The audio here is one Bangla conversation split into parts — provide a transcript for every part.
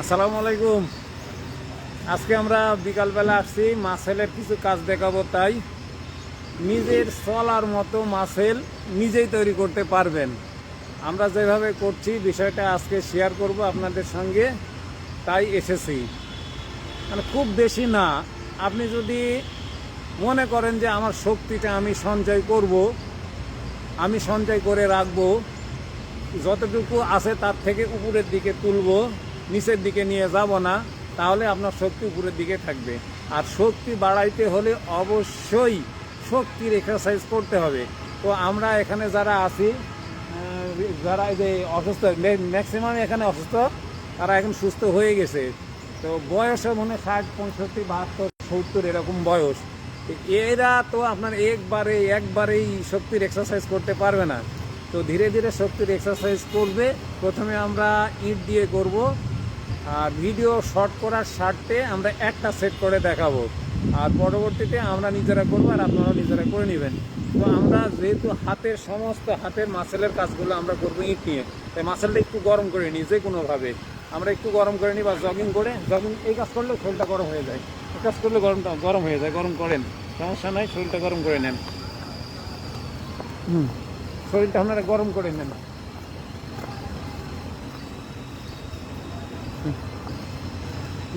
আসসালামু আলাইকুম। আজকে আমরা বিকালবেলা আসছি মাসেলের কিছু কাজ দেখাবো, তাই নিজের চলার মতো মাসেল নিজেই তৈরি করতে পারবেন। আমরা যেভাবে করছি, বিষয়টা আজকে শেয়ার করব আপনাদের সঙ্গে, তাই এসেছি। মানে খুব বেশি না, আপনি যদি মনে করেন যে আমার শক্তিটা আমি সঞ্চয় করব, আমি সঞ্চয় করে রাখব, যতটুকু আছে তার থেকে উপরের দিকে তুলবো নিচের দিকে নিয়ে যাব না, তাহলে আপনার শক্তি উপরের দিকে থাকবে। আর শক্তি বাড়াইতে হলে অবশ্যই শক্তির এক্সারসাইজ করতে হবে। তো আমরা এখানে যারা আছি যারা যে অসুস্থ ম্যাক্সিমাম এখানে অসুস্থ, তারা এখন সুস্থ হয়ে গেছে। তো বয়সে মনে ষাট, পঁয়ষট্টি, বাহাত্তর, সত্তর এরকম বয়স। এরা তো আপনার একবারে, একবারেই শক্তির এক্সারসাইজ করতে পারবে না। তো ধীরে ধীরে শক্তির এক্সারসাইজ করবে। প্রথমে আমরা ইট দিয়ে করব ভিডিও শর্ট করার স্বার্থে আমরা একটা সেট করে দেখাবো। আর পরবর্তীতে আমরা নিজেরা করব আর আপনারা নিজেরা করে নেবেন। তো আমরা যেহেতু হাতের সমস্ত হাতের মাসেলের কাজগুলো আমরা করব ইট নিয়ে। তাই মাসেলটা একটু গরম করে নিই যে কোনোভাবে। আমরা একটু গরম করে নিই বা জগিং করে জগিং এই কাজ করলে শরীরটা গরম হয়ে যায়। এই কাজ করলে গরমটা গরম হয়ে যায় গরম করেন। সমস্যা নাই শরীরটা গরম করে নেন। হুম। শরীরটা আপনারা গরম করে নেন।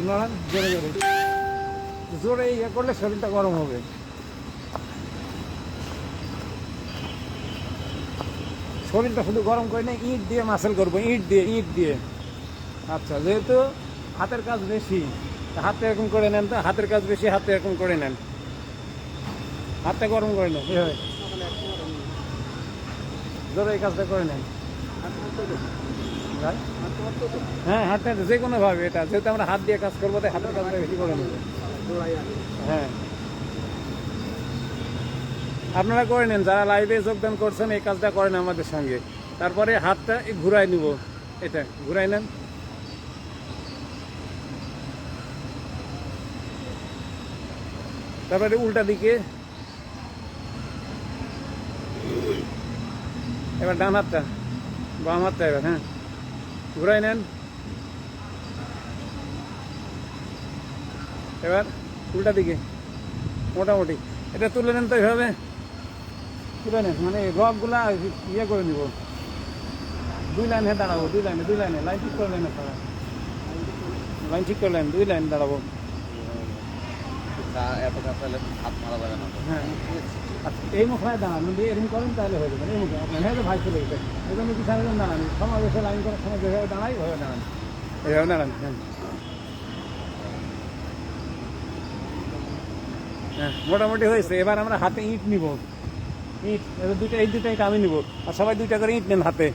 নড়ান জোরে জোরে। জোরে ইয়ে করলে শরীরটা গরম হবে। শরীরটা শুধু গরম করে না ইট দিয়ে মাসেল করব ইট দিয়ে ইট দিয়ে। আচ্ছা যেহেতু হাতের কাজ বেশি তা হাতে এরকম করে নেন তো হাতের কাজ বেশি হাতে এরকম করে নেন। হাতটা গরম করে নেন। এভাবে। জোরে এই কাজটা করে নেন। হ্যাঁ হাতটা যে কোনো ভাবে এটা। যেহেতু আমরা হাত দিয়ে কাজ করব, তাই হাতের কাজটা বেশি করে নেব হ্যাঁ। আপনারা করে নেন, যারা লাইভে যোগদান করছেন, এই কাজটা করেন আমাদের সঙ্গে। তারপরে হাতটা ঘুরাই নিব। এটা ঘুরাই নেন। তারপরে উল্টা দিকে। এবার ডান হাতটা, বাম হাতটা এবার হ্যাঁ। ঘুরাই নেন। এবার উল্টা দিকে মোটামুটি। এটা তুলে নেন তো এইভাবে। তুলে নেন মানে রকগুলা ইয়ে করে নিব। দুই লাইনে দাঁড়াবো দুই লাইনে দুই লাইনে। লাইন ঠিক করে নেন আপনারা। লাইন ঠিক করলেন দুই লাইন দাঁড়াবো। এত তাহলে হাত মারা যাবে না হ্যাঁ। এই মুখে দাঁড়ান দিয়ে এরকম করেন, তাহলে হয়ে যাবে। এই মুখে আপনার ভাই চলে গেছে এই জন্য যখন দাঁড়ান। সমাবেশে লাইন করার সময় যেভাবে দাঁড়াই ওইভাবে দাঁড়ান। এইভাবে দাঁড়ান হ্যাঁ। হ্যাঁ মোটামুটি হয়েছে। এবার আমরা হাতে ইট নিব। ইট, এবার দুইটা, এই দুইটা ইট আমি নিব। আর সবাই দুইটা করে ইট নেন হাতে।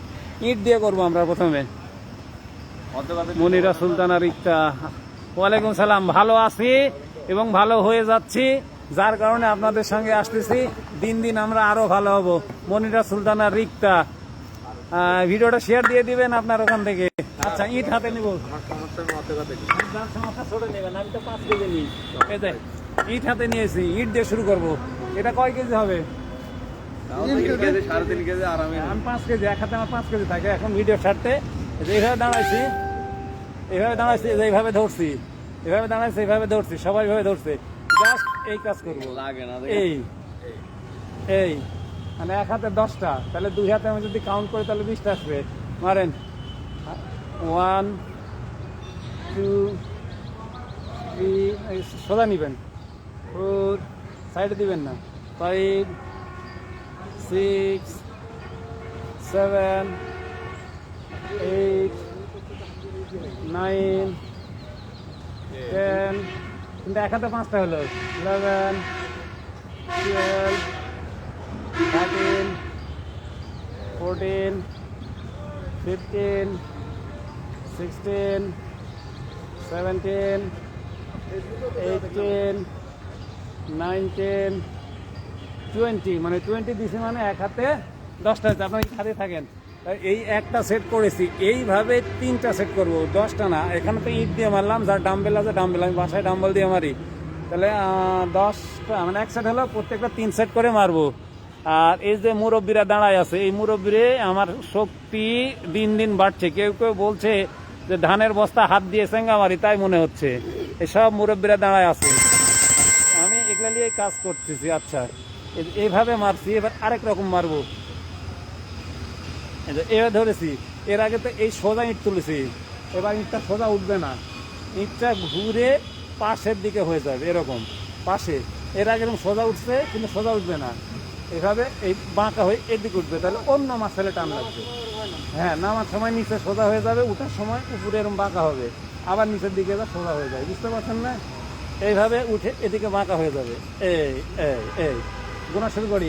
ইট দিয়ে করব আমরা প্রথমে। মনিরা সুলতানা রিক্তা ওয়ালাইকুম সালাম। ভালো আছি এবং ভালো হয়ে যাচ্ছি। যার কারণে আপনাদের সঙ্গে আসতেছি। দিন দিন আমরা আরও ভালো হব। মনিরা সুলতানা, রিক্তা। ভিডিওটা শেয়ার দিয়ে দিবেন আপনার ওখান থেকে। আচ্ছা ইট হাতে নিব। ইট হাতে নিয়েছি, ইট দিয়ে শুরু করব। এটা কয় কেজি হবে? আমি পাঁচ কেজি, এক হাতে আমার পাঁচ কেজি এখন ভিডিও ছাড়তে এই এইভাবে দাঁড়াইছি এইভাবে দাঁড়াইছি এই এইভাবে ধরছি। এইভাবে দাঁড়াইছি এইভাবে ধরছি, সবাই এইভাবে ধরছে। জাস্ট এই কাজ করব। লাগে না এই এই মানে এক হাতে দশটা তাহলে দুই হাতে আমি যদি কাউন্ট করি তাহলে বিশটা আসবে। মারেন। ওয়ান টু থ্রি সোজা নিবেন। ফোর সাইডে দিবেন না। Five six seven eight nine ten কিন্তু এক হাতে পাঁচটা হলো। Eleven twelve thirteen fourteen fifteen sixteen seventeen eighteen nineteen twenty মানে টোয়েন্টি দিছি মানে এক হাতে দশটা হচ্ছে আপনার হাতে থাকেন? এই একটা সেট করেছি, এইভাবে তিনটা সেট করব, দশটা না। এখানে তো ইট দিয়ে মারলাম, যার ডাম্বেল আছে ডাম্বেল আমি বাসায় ডাম্বেল দিয়ে মারি। তাহলে দশটা মানে এক সেট হলো, প্রত্যেকটা তিন সেট করে মারবো। আর এই যে মুরব্বীরা দাঁড়ায় আছে, এই মুরব্বীরে আমার শক্তি দিন দিন বাড়ছে। কেউ কেউ বলছে যে, ধানের বস্তা হাত দিয়ে সেঙ্গা মারি তাই মনে হচ্ছে। এসব মুরব্বীরা দাঁড়ায় আছে। আমি এগুলা নিয়ে কাজ করতেছি আচ্ছা। এই- এইভাবে মারছি, এবার আরেক রকম মারবো। এবার ধরেছি, এর আগে তো এই সোজা ইট তুলেছি, এবার ইটটা সোজা উঠবে না। ইটটা ঘুরে পাশের দিকে হয়ে যাবে, এরকম, পাশে। এর আগে এরকম সোজা উঠছে, কিন্তু সোজা উঠবে না। এভাবে এই বাঁকা হয়ে এদিকে উঠবে, তাহলে অন্য মাছেলে টান লাগবে। হ্যাঁ নামার সময় নিচে সোজা হয়ে যাবে, উঠার সময় উপরে এরকম বাঁকা হবে। আবার নিচের দিকে এবার সোজা হয়ে যায় বুঝতে পারছেন না? এইভাবে উঠে এদিকে বাঁকা হয়ে যাবে। এই এই এই গোনা শুরু করি।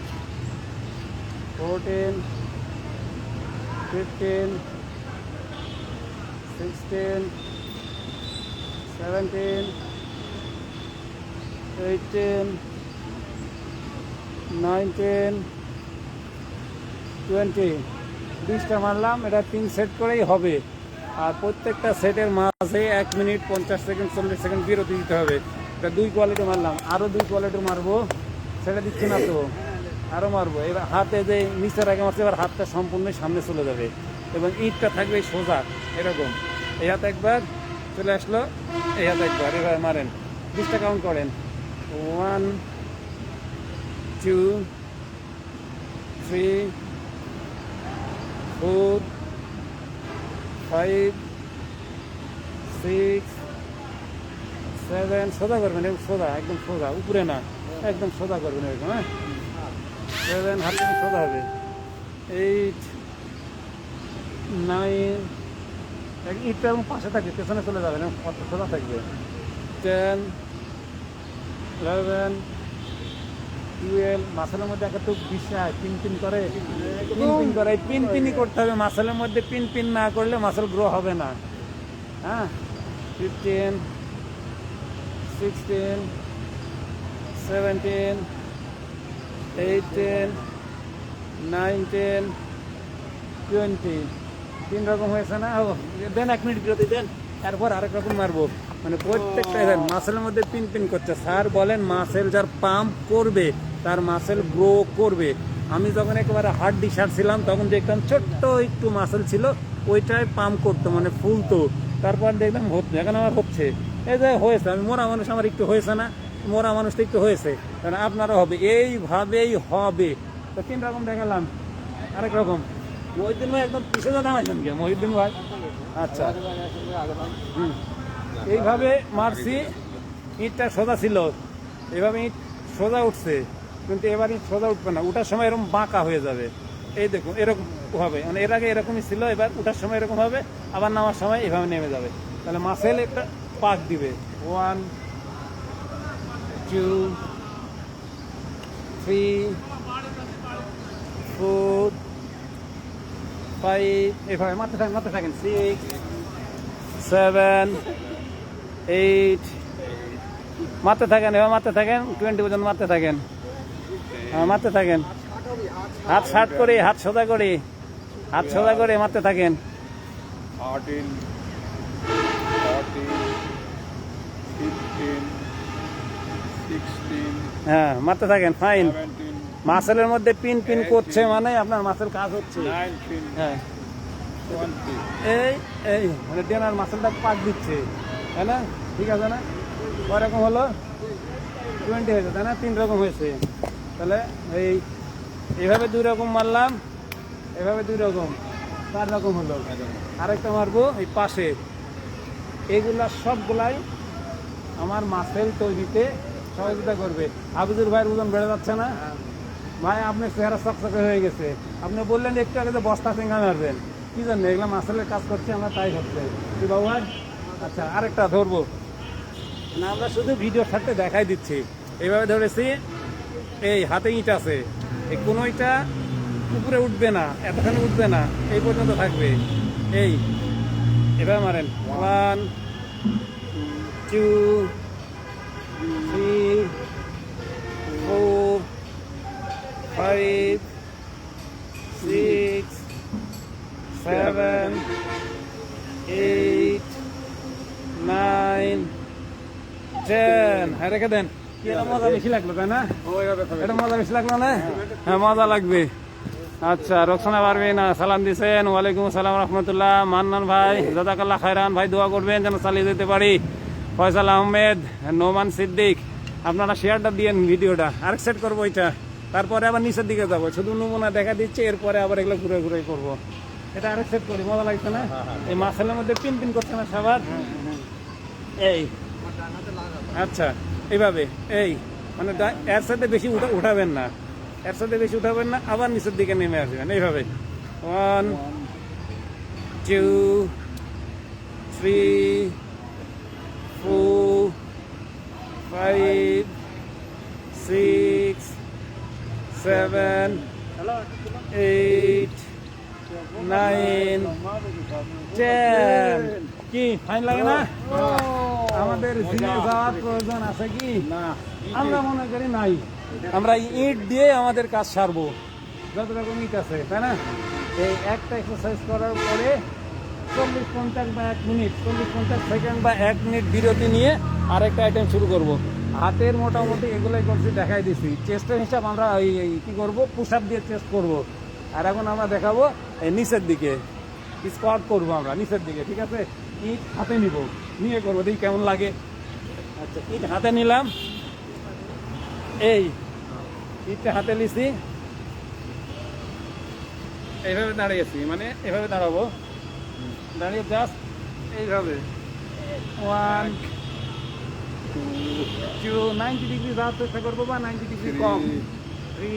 Fourteen fifteen sixteen seventeen eighteen nineteen twenty বিশটা মারলাম, এটা তিন সেট করেই হবে। আর প্রত্যেকটা সেটের মাঝে এক মিনিট পঞ্চাশ সেকেন্ড চল্লিশ সেকেন্ড বিরতি দিতে হবে। এটা দুই কোয়ালিটি মারলাম আরও দুই কোয়ালিটি মারবো। সেটা দিচ্ছি না তো। আরও মারবো। এবার হাতে যে নিচের আগে মারছে, এবার হাতটা সম্পূর্ণ সামনে চলে যাবে। এবং ইটটা থাকবে সোজা, এরকম। এই হাতে একবার চলে আসলো, এই হাতে একবার। এবার মারেন। বিশটা কাউন্ট করেন। One two three four five six seven সোজা করবেন সোজা, একদম সোজা। উপরে না, একদম সোজা করবেন এরকম হ্যাঁ? সেভেন থেকে সোজা হবে। এইট নাইন ইটটা এবং পাশে থাকবে, পেছনে চলে যাবে না কত সোজা থাকবে। টেন ইলেভেন টুয়েলভ মাসেলের মধ্যে একটা তো বিষয় পিন পিন করে। পিন করে পিন পিনই করতে হবে, মাসেলের মধ্যে পিন পিন না করলে মাসেল গ্রো হবে না। হ্যাঁ? Fifteen sixteen seventeen eighteen nineteen twenty তিন রকম হয়েছে না? ও দেন এক মিনিট বিরতি দেন। তারপর আরেক রকম মারবো। মানে প্রত্যেকটা দেন মাসেলের মধ্যে পিন পিন করছে। স্যার বলেন মাসেল যার পাম্প করবে তার মাসেল গ্রো করবে। আমি যখন একেবারে হার্ড ডিসার ছিলাম তখন দেখতাম ছোট্ট একটু মাসেল ছিল ওইটাই পাম্প করতো মানে ফুলতো। তারপর দেখলাম হচ্ছে এখন আমার হচ্ছে। এই যে হয়েছে আমি মোরা মানুষ আমার একটু হয়েছে না? মোরা মানুষ তো একটু হয়েছে। কারণ আপনারও হবে। এইভাবেই হবে। তো তিন রকম দেখালাম। আরেক রকম। মহিউদ্দিন ভাই একদম পিছনে আছেন কে মহিউদ্দিন ভাই? আচ্ছা। এইভাবে মারছি, ইটটা সোজা ছিল। এইভাবে ইট সোজা উঠছে, কিন্তু এবার ইট সোজা উঠবে না। উঠার সময় এরকম বাঁকা হয়ে যাবে। এই দেখুন, এরকম হবে। মানে এর আগে এরকমই ছিল, এবার উঠার সময় এরকম হবে, আবার নামার সময় এভাবে নেমে যাবে। তাহলে মাসেল একটা পাক দিবে। One, two three four five এভাবে মারতে থাকেন মারতে থাকেন সিক্স সেভেন এইট মারতে থাকেন এবার মারতে থাকেন টোয়েন্টি পর্যন্ত মারতে থাকেন হ্যাঁ মারতে থাকেন হাত শার্ট করে হাত সোজা করে হাত সোজা করে মারতে থাকেন থার্টিন ফোরটিন ফিফটিন সিক্সটিন হ্যাঁ মারতে থাকেন ফাইন মাসেলের মধ্যে পিন পিন করছে মানে আপনার মাসেল কাজ হচ্ছে। হ্যাঁ। এই এই মানে ডেনার মাসেলটা পাক দিচ্ছে তাই না? ঠিক আছে না? কয়রকম হলো? টোয়েন্টি হয়েছে তাই না? তিন রকম হয়েছে। তাহলে এই এইভাবে দুই রকম মারলাম এভাবে দুই রকম চার রকম হলো। আরেকটা মারবো এই পাশে। এইগুলা সবগুলাই আমার মাসেল তৈরিতে সহযোগিতা করবে। হাফিজুর ভাইয়ের ওজন বেড়ে যাচ্ছে না? ভাই আপনার চেহারা চকচকে হয়ে গেছে। আপনি বললেন একটু আগে যে বস্তা চেঙ্গা মারবেন। কি জানেন এগুলো মাসেলের কাজ করছে আমরা তাই হচ্ছে। কি বাবু ভাই? আচ্ছা আরেকটা ধরবো। না আমরা শুধু ভিডিও থাকতে দেখাই দিচ্ছি। এইভাবে ধরেছি এই হাতে ইট আছে। এই কোনো ইটা উপরে উঠবে না এতখানি উঠবে না এই পর্যন্ত থাকবে। এই এবার মারেন। One two three four five six seven eight nine ten হ্যাঁ রেখে দেন। মজা বেশি লাগল তাই না? এটা মজা বেশি লাগল না? হ্যাঁ মজা লাগবে। আচ্ছা রোকসানা পারবেন সালাম দিছেন। ওয়ালাইকুম আসসালাম রহমতুল্লাহ। মান্নান ভাই জাজাকাল্লাহ খায়রান। ভাই দোয়া করবেন যেন চালিয়ে যেতে পারি। ফয়সাল আহমেদ নোমান সিদ্দিক আপনারা শেয়ারটা দিয়েন ভিডিওটা। আরেক সেট করব এটা তারপরে আবার নিচের দিকে যাব। শুধু নমুনা দেখা দিচ্ছে এরপরে আবার এগুলো ঘুরে ঘুরে করব। এটা আরেক সেট করি মজা লাগছে না? এই মাছের মধ্যে পিন পিন করছে না সবার এই। আচ্ছা এইভাবে এই। মানে এর সাথে বেশি উঠা উঠাবেন না। এর সাথে বেশি উঠাবেন না আবার নিচের দিকে নেমে আসবেন। এইভাবে। One two three four five six seven eight nine ten কি ফাইন লাগে না? আমাদের জিনে যাওয়ার প্রয়োজন আছে কি? না আমরা মনে করি নাই। আমরা ইট দিয়ে আমাদের কাজ সারবো। যত রকম ইট আছে তাই না? এই একটা এক্সারসাইজ করার পরে চল্লিশ পঞ্চাশ বা এক মিনিট চল্লিশ পঞ্চাশ সেকেন্ড বা এক মিনিট বিরতি নিয়ে আরেকটা আইটেম শুরু করব। হাতের মোটামুটি এগুলোই করছি দেখাই দিছি। চেস্টের হিসাব আমরা এই কি করব? পুশ আপ দিয়ে চেস্ট করব। আর এখন আমরা দেখাবো নিচের দিকে। স্কোয়াট করব আমরা নিচের দিকে ঠিক আছে? ইট হাতে নিব নিয়ে করব দেখি কেমন লাগে। আচ্ছা ইট হাতে নিলাম। এই ইটটা হাতে নিছি। এইভাবে দাঁড়িয়েছি মানে এভাবে দাঁড়াবো। দাঁড়িয়ে জাস্ট এইভাবে। ওয়ান টু নাইনটি ডিগ্রি যাওয়ার চেষ্টা করব বা নাইনটি ডিগ্রি কম। থ্রি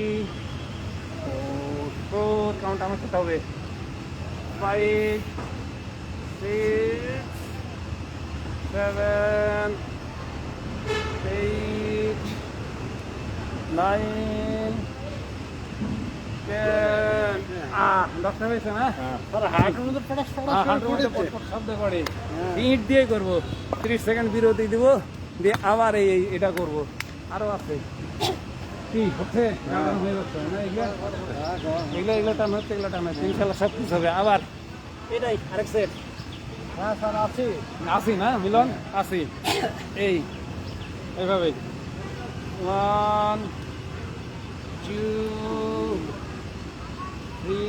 ফোর কাউন্ট আমার সাথে হবে। Five six seven eight nine ten দশটা হয়েছে না হাঁটুর মধ্যে পটপট শব্দ করে ইট দিয়ে করব তিরিশ সেকেন্ড বিরতি দিব দিয়ে আবার এই এটা করব আরও আছে কি, হচ্ছে? এগুলো? এগুলো হচ্ছে, এগুলো টান হচ্ছে সব কিছু হবে। আবার এটাই আরেক হ্যাঁ আছি আছি না, মিলন? আছি এই এইভাবে ওয়ান টু থ্রি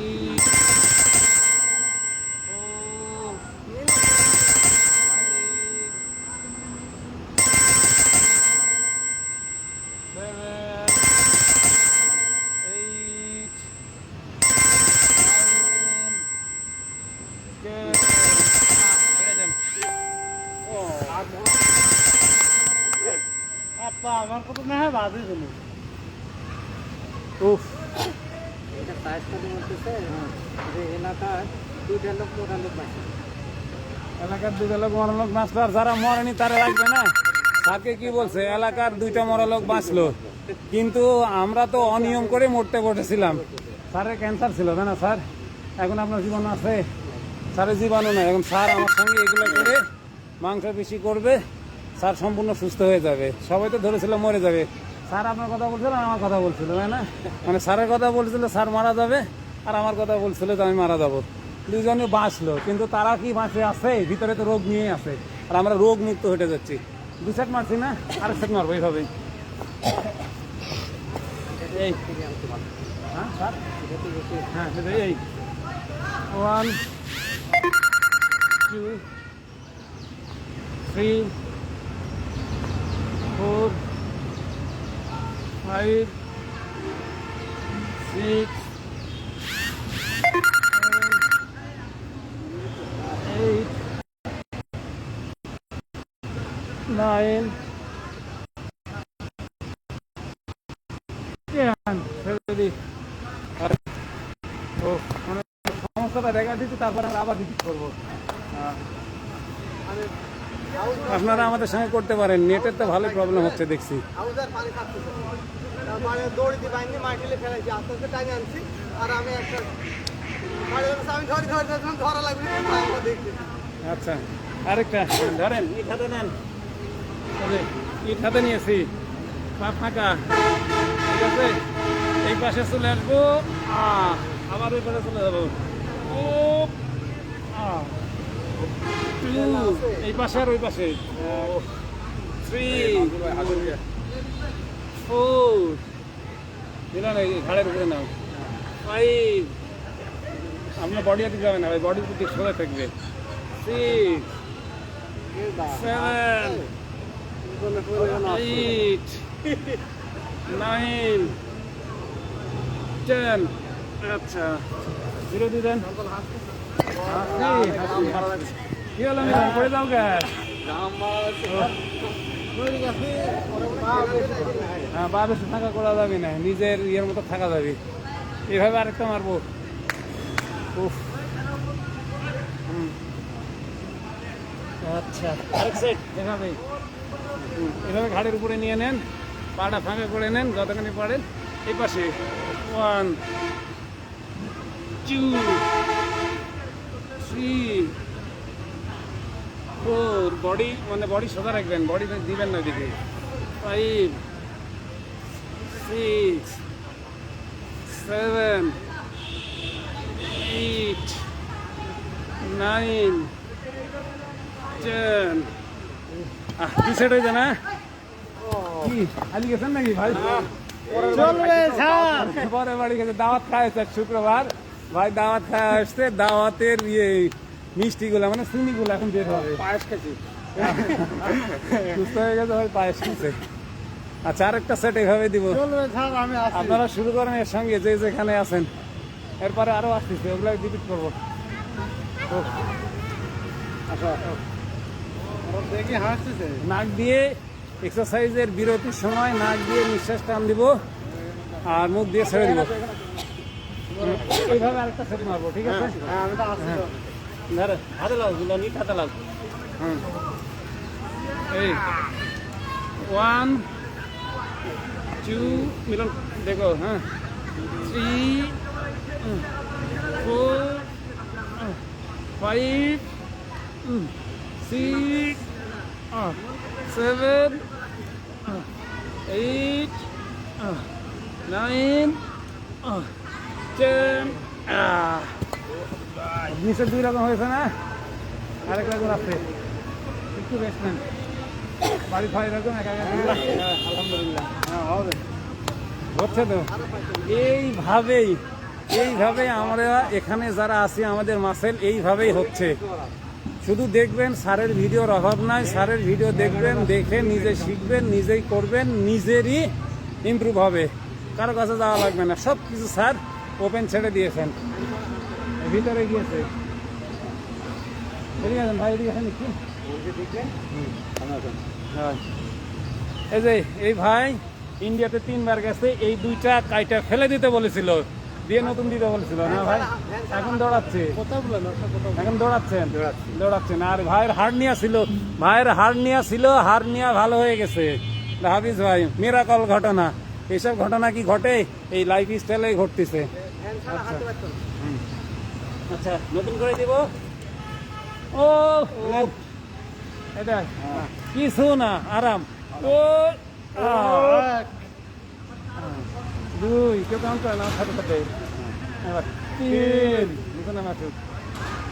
উফ। এটা সাইজ করে বলতেছে যে এলাকায় দুইটা লোক মোটা লোক বাঁচে। এলাকার দুটো লোক মরলোক মাস্টার যারা মরেনি তারা লাগবে না? স্যারকে কি বলছে? এলাকার দুইটা মরলোক বাঁচলো। কিন্তু আমরা তো অনিয়ম করে মরতে বসেছিলাম। স্যারের ক্যান্সার ছিল তাই না স্যার? এখন আপনার জীবন আছে। স্যারের জীবাণু নাই। এখন স্যার আমার সঙ্গে এগুলো করে মাংস বেশি করবে। স্যার সম্পূর্ণ সুস্থ হয়ে যাবে। সবাই তো ধরেছিল মরে যাবে। স্যার আপনার কথা বলছিল আর আমার কথা বলছিল, তাই না? মানে স্যারের কথা বলছিল, স্যার মারা যাবে আর আমার কথা বলছিল যে আমি মারা যাব। দুজনে বাঁচলো, কিন্তু তারা কি বাঁচে আছে? ভিতরে তো রোগ নিয়ে আছে। আর আমরা রোগ মুক্ত হেঁটে যাচ্ছি। দু সেট মারছি না, আর সেট মারবো এইভাবে। এই। হ্যাঁ স্যার? হ্যাঁ এই one two three four five six? ও মানে সমস্যাটা দেখা আমরা আবার করব। আপনারা আমাদের সঙ্গে করতে পারেন, নেটের তো ভালোই প্রবলেম হচ্ছে, দেখছি। খাচ্ছে তারপরে দিয়ে বাইনি মাটিলে ফেলাইছি আস্তে আস্তে টাইনে আনছি। আর আমি একটা আমি ধরি ধরি ধরি লাগবে দেখছি। আচ্ছা আরেকটা ধরেন ইট হাতে নেন। ইট হাতে নিয়েছি। পা ফাঁকা। ঠিক আছে? এই পাশে চলে আসব। আবার ওই পাশে চলে যাব। ও এই পাশে আর ওই পাশে। থ্রি ফোর দিলাম এই ঘাড়ের উপরে নাও। ফাইভ আপনার বডি হাতে যাবে না ভাই বডির প্রতি সোজা থাকবে। Six seven eight nine ten আচ্ছা। জিরো দিয়ে দেন। কি হলো মিলন? করে দাও গে হ্যাঁ বা বেশি থাকা করা যাবে না, নিজের ইয়ের মতো থাকা যাবে। এভাবে আরেকটা মারবো। উফ। আচ্ছা আরেক এভাবে ঘাড়ের উপরে নিয়ে নেন, পাটা ফাঁকা করে নেন, যতখানি পারেন, এই পাশে। One, two, three four body মানে বডি সোজা রাখবেন বডি দিবেন না দিকে five six seven eight nine ten আহ কি সেট হয়েছে না? কি আলি গেছেন নাকি ভাই? চলবে, স্যার। পরে বাড়ি গেছে, দাওয়াত খাওয়াছে শুক্রবার। ভাই, দাওয়াত খাওয়া আসছে দাওয়াতের ইয়ে। মিষ্টিগুলো মানে চিনিগুলো এখন বের হবে। পায়েস সুস্থ হয়ে গেছে ভাই পায়েস খেয়েছে। আচ্ছা আরেকটা সেট এভাবে দিব। আপনারা শুরু করেন এর সঙ্গে যে যেখানে আছেন। এরপরে আরও আসতেছে ওগুলো রিপিট করব। আচ্ছা দেখি হাসতেছে। নাক দিয়ে এক্সারসাইজের বিরতির সময় নাক দিয়ে নিঃশ্বাস টান দিব আর মুখ দিয়ে ছেড়ে দিব। এইভাবে আরেকটা সেট মারবো ঠিক আছে? হাতে লাগ দিল নিট হাতে লাগ এই ওয়ান টু মিলন দেখো হ্যাঁ। Three four five six seven eight nine ten নিচের দুই রকম হয়েছে না? আরেক রকম আছে। একটু বেশ নেন। বাড়ি ছয় রকম রকম। হ্যাঁ, আলহামদুলিল্লাহ। হ্যাঁ হবে। হচ্ছে তো? এইভাবেই এইভাবে আমরা এখানে যারা আছি আমাদের মাসেল এইভাবেই হচ্ছে। শুধু দেখবেন স্যারের ভিডিওর অভাব নাই। স্যারের ভিডিও দেখবেন দেখে নিজে শিখবেন নিজেই করবেন নিজেরই ইমপ্রুভ হবে। কারও কাছে যাওয়া লাগবে না। সব কিছু স্যার ওপেন ছেড়ে দিয়েছেন। ভিতরে গিয়েছে এদিকে আসেন ভাই হ্যাঁ। এই যে এই ভাই ইন্ডিয়াতে তিনবার গেছে এই দুইটা কাইটা ফেলে দিতে বলেছিল দিয়ে নতুন দিতে বলেছিল না ভাই? এখন দৌড়াচ্ছে। কথা বলেন এখন দৌড়াচ্ছেন? দৌড়াচ্ছেন। আর ভাইয়ের হার্নিয়া ছিল ভাইয়ের হার্নিয়া ছিল হার্নিয়া ভালো হয়ে গেছে। হাফিজ ভাই মিরাকল ঘটনা। এইসব ঘটনা কি ঘটে? এই লাইফ স্টাইলে ঘটতেছে। হ্যান্ড ছাড়া হাঁটতে পারতো না। আচ্ছা নতুন করে দিব? ও। এটা কিছু না আরাম। ও দুই, কেউ কাউন্ট করে না সাথে সাথে। তিন, মিলন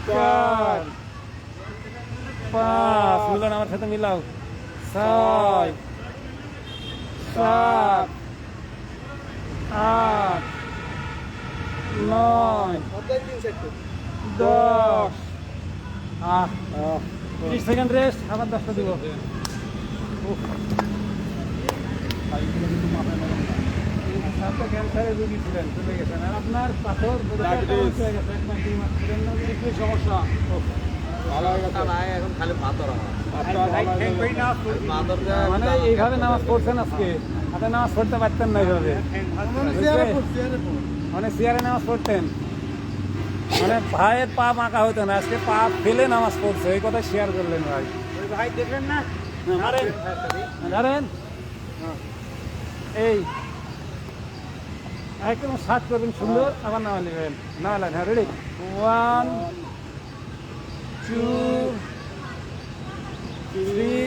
চার, পাঁচ, মিলন আমার সাথে মিলাও। ছয়, সাত, আট নয়। দশ। আহ ত্রিশ সেকেন্ড রেস্ট আবার দশটা দিব। উফ। ক্যান্সারের রুগী ছিলেন চলে গেছেন আর আপনার পাথর. হয়ে গেছে সমস্যা। হয়ে হয়ে। মানে এইভাবে নামাজ পড়ছেন আজকে। আপনি নামাজ পড়তে পারতেন না এইভাবে। মানে চেয়ারে নামাজ পড়তেন। মানে ভাইয়ের পা মাকা হতো না আজকে পা ফেলে নামাজ পড়ছে এই কথা শেয়ার করলেন ভাই। ভাই দেখলেন না? মারেন। ধরেন এই। একদম সাত করবেন সুন্দর। আবার নামা নেবেন। নামালেন হ্যাঁ ready one two three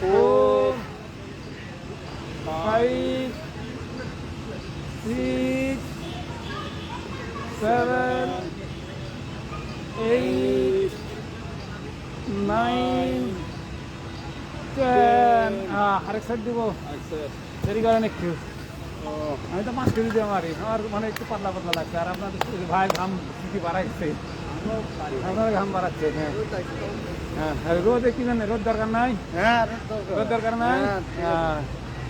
four five six seven eight nine ten আরেক সাইড দিব দেরি করেন একটু আমি তো পাঁচ কেজি দিয়ে মারি আমার মানে একটু পাতলা পাতলা লাগছে আর আপনাদের ভাই ঘাম কি বাড়াইছে আপনার ঘাম বাড়াচ্ছে হ্যাঁ হ্যাঁ আর রোদে কি জানে রোদ দরকার নাই হ্যাঁ রোদ দরকার নাই হ্যাঁ,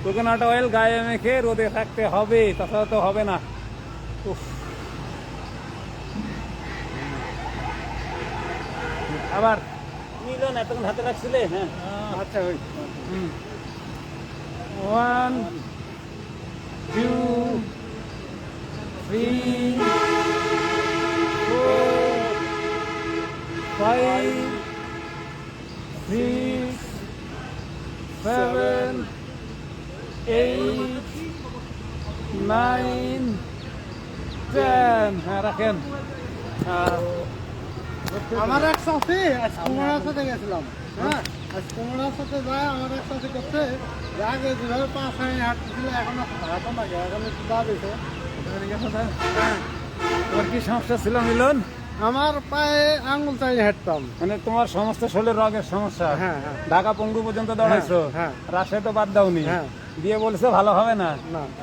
কোকোনাট অয়েল গায়ে মেখে রোদে থাকতে হবে তাছাড়া তো হবে না। উফ। আবার। মিলন এতক্ষণ হাতে রাখছিলে? হ্যাঁ। আচ্ছা ওই। One two three four five six seven eight nine ten হ্যাঁ রাখেন আমার এক সাথে আজ কুমড়ার সাথে গেছিলাম হ্যাঁ? আজ কুমড়ার সাথে যায় আমার এক সাথে করতে। আগে যেভাবে পাঁচ সাড়ে হাঁটতেছিল এখন হাঁটো না এখন একটু দা দিছে। তোমার কি সমস্যা ছিল মিলন? আমার পায়ে আঙুল চাই হাঁটতাম। মানে তোমার সমস্ত শরীরের রগের সমস্যা? হ্যাঁ হ্যাঁ। ঢাকা পঙ্গু পর্যন্ত দৌড়াইছো? হ্যাঁ, রাজশাহী তো বাদ দাওনি? হ্যাঁ। দিয়ে বলছো ভালো হবে না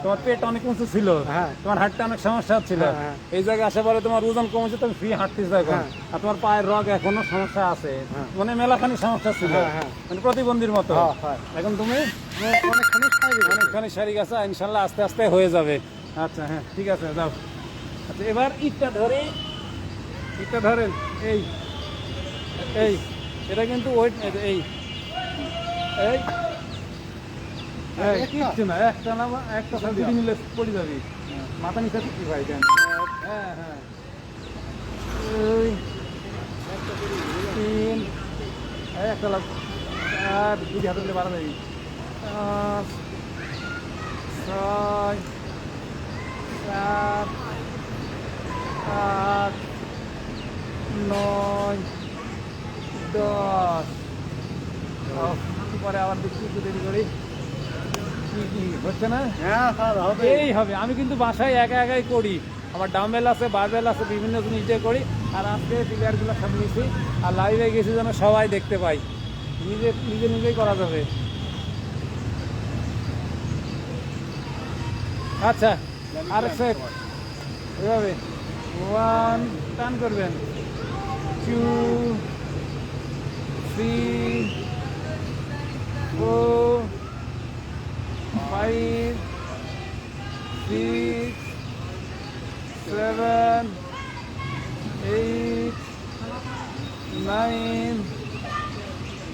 তোমার পেট অনেক উঁচু ছিল হ্যাঁ। তোমার হাঁটতে অনেক সমস্যা হচ্ছিল হ্যাঁ, হ্যাঁ। এই জায়গায় আসার পরে তোমার ওজন কমেছে তুমি ফ্রি হাঁটতেছো এখন। আর তোমার পায়ের রগ এখনও সমস্যা আছে। মানে মেলাখানি সমস্যা ছিল। মানে প্রতিবন্ধীর মতো। এখন তুমি অনেকখানি সারি গেছে ইনশাল্লাহ আস্তে আস্তে হয়ে যাবে আচ্ছা হ্যাঁ ঠিক আছে যাও আচ্ছা এবার ইটটা ধরে ইটটা ধরেন এই এই এটা কিন্তু ওয়েট এই এই? কিচ্ছু না, একটা না, একটা দুটি মিলে পড়ে যাবি। মাথা নিচে কি ভাই হ্যাঁ হ্যাঁ। তিন একটা দুটি হাতে মিলে বাড়া যাবি পাঁচ, ছয়, সাত, আট, নয়, দশ। পরে আবার দেখছি একটু দেরি করি। হচ্ছে না হ্যাঁ এই হবে, আমি কিন্তু বাসায় একা একাই করি। আমার ডাম্বেল আছে বারবেল আছে, বিভিন্ন জিনিস দিয়ে করি। আর আজকে প্লেয়ারগুলো সব নিয়েছি আর লাইভে গেছি যেন সবাই দেখতে পাই। নিজে নিজে নিজেই করা যাবে। আচ্ছা আরেক সেট এভাবে। ওয়ান টান করবেন। Two three four five six seven eight nine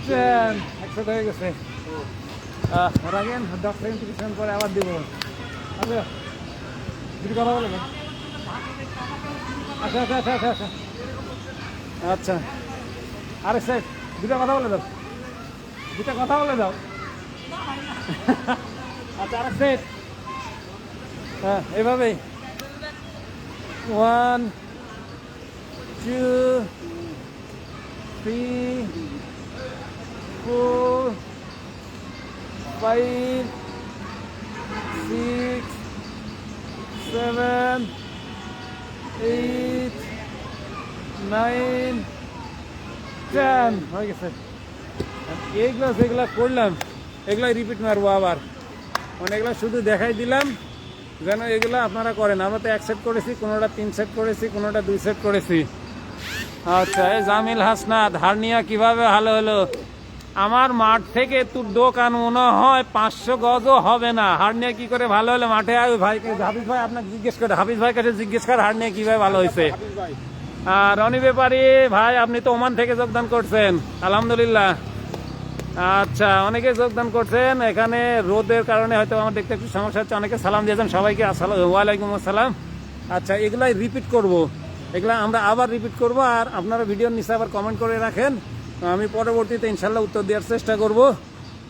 ten একসাথে হয়ে গেছে। রাখেন দশ সেকেন্ড তিরিশ সেকেন্ড পরে আবার দিব। আচ্ছা। কিছু কথা বলে আচ্ছা আচ্ছা আচ্ছা আচ্ছা আচ্ছা। আচ্ছা। আরে স্যার দুটা কথা বলে দাও। দুটা কথা বলে দাও। সেট হ্যাঁ এভাবেই। One two three four five six seven eight nine ten হয়ে গেছে। এইগুলো যেগুলো করলাম, এগুলাই রিপিট মারবো আবার। এগুলো শুধু দেখাই দিলাম যেন এগুলো আপনারা করেন। আমরা তো এক সেট করেছি কোনোটা তিন সেট করেছি কোনোটা দুই সেট করেছি। আচ্ছা এই জামিল হাসনাত হারনিয়া কীভাবে ভালো হলো? আমার মাঠ থেকে তোর দোকান মনে হয় পাঁচশো গজও হবে না। হারনিয়া কি করে ভালো হলো? মাঠে আয় ভাইকে হাফিজ ভাই আপনাকে জিজ্ঞেস করে হাফিজ ভাই কাছে জিজ্ঞেস করে হারনিয়া কীভাবে ভালো হয়েছে। আর রনি ব্যাপারী ভাই আপনি তো ওমান থেকে যোগদান করছেন। আলহামদুলিল্লাহ। আচ্ছা অনেকে যোগদান করছেন। এখানে রোদের কারণে হয়তো আমার দেখতে একটু সমস্যা হচ্ছে। অনেকে সালাম দিয়েছেন সবাইকে। ওয়ালাইকুম আসসালাম। আচ্ছা এগুলাই রিপিট করব। এগুলা আমরা আবার রিপিট করব। আর আপনারা ভিডিওর নিচে আবার কমেন্ট করে রাখেন। আমি পরবর্তীতে ইনশাল্লাহ উত্তর দেওয়ার চেষ্টা করব।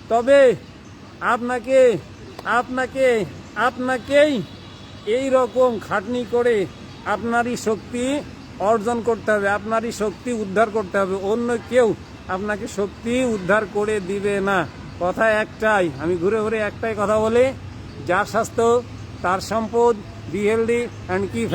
তবে আপনাকে আপনাকে, আপনাকেই এই রকম খাটনি করে আপনারই শক্তি অর্জন করতে হবে। আপনারই শক্তি উদ্ধার করতে হবে। অন্য কেউ আপনাকে শক্তি উদ্ধার করে দিবে না। কথা একটাই, আমি ঘুরে ঘুরে একটাই কথা বলি, যার স্বাস্থ্য, তার সম্পদ বি হেলদি অ্যান্ড কি